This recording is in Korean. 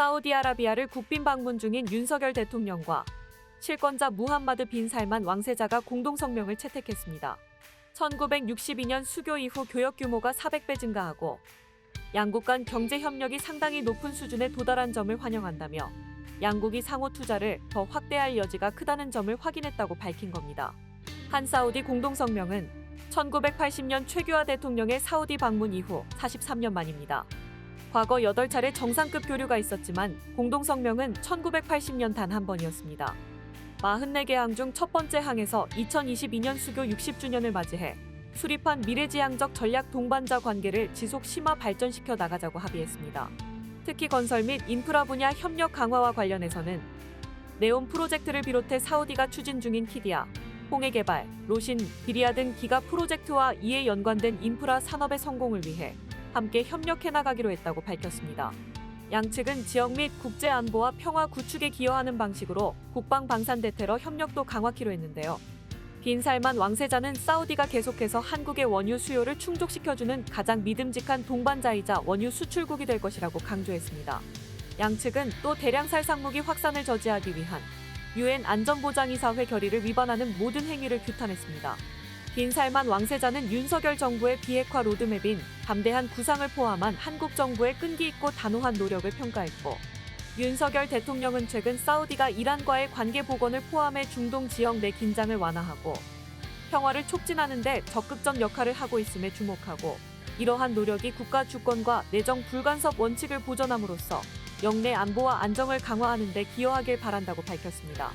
사우디아라비아를 국빈 방문 중인 윤석열 대통령과 실권자 무함마드 빈 살만 왕세자가 공동 성명을 채택했습니다. 1962년 수교 이후 교역 규모가 400배 증가하고 양국 간 경제 협력이 상당히 높은 수준에 도달한 점을 환영한다며 양국이 상호 투자를 더 확대할 여지가 크다는 점을 확인했다고 밝힌 겁니다. 한 사우디 공동 성명은 1980년 최규하 대통령의 사우디 방문 이후 43년 만입니다. 과거 8차례 정상급 교류가 있었지만 공동 성명은 1980년 단 한 번이었습니다. 44개 항 중 첫 번째 항에서 2022년 수교 60주년을 맞이해 수립한 미래지향적 전략 동반자 관계를 지속 심화 발전시켜 나가자고 합의했습니다. 특히 건설 및 인프라 분야 협력 강화와 관련해서는 네온 프로젝트를 비롯해 사우디가 추진 중인 키디아, 홍해 개발, 로신, 비리아 등 기가 프로젝트와 이에 연관된 인프라 산업의 성공을 위해 함께 협력해 나가기로 했다고 밝혔습니다. 양측은 지역 및 국제 안보와 평화 구축에 기여하는 방식으로 국방 방산 대 테러 협력도 강화키로 했는데요. 빈 살만 왕세자는 사우디가 계속해서 한국의 원유 수요를 충족시켜주는 가장 믿음직한 동반자이자 원유 수출국이 될 것이라고 강조했습니다. 양측은 또 대량 살 상 무기 확산을 저지하기 위한 유엔 안전보장이사회 결의를 위반하는 모든 행위를 규탄했습니다. 빈 살만 왕세자는 윤석열 정부의 비핵화 로드맵인 담대한 구상을 포함한 한국 정부의 끈기 있고 단호한 노력을 평가했고 윤석열 대통령은 최근 사우디가 이란과의 관계 복원을 포함해 중동 지역 내 긴장을 완화하고 평화를 촉진하는 데 적극적 역할을 하고 있음에 주목하고 이러한 노력이 국가 주권과 내정 불간섭 원칙을 보존함으로써 영내 안보와 안정을 강화하는 데 기여하길 바란다고 밝혔습니다.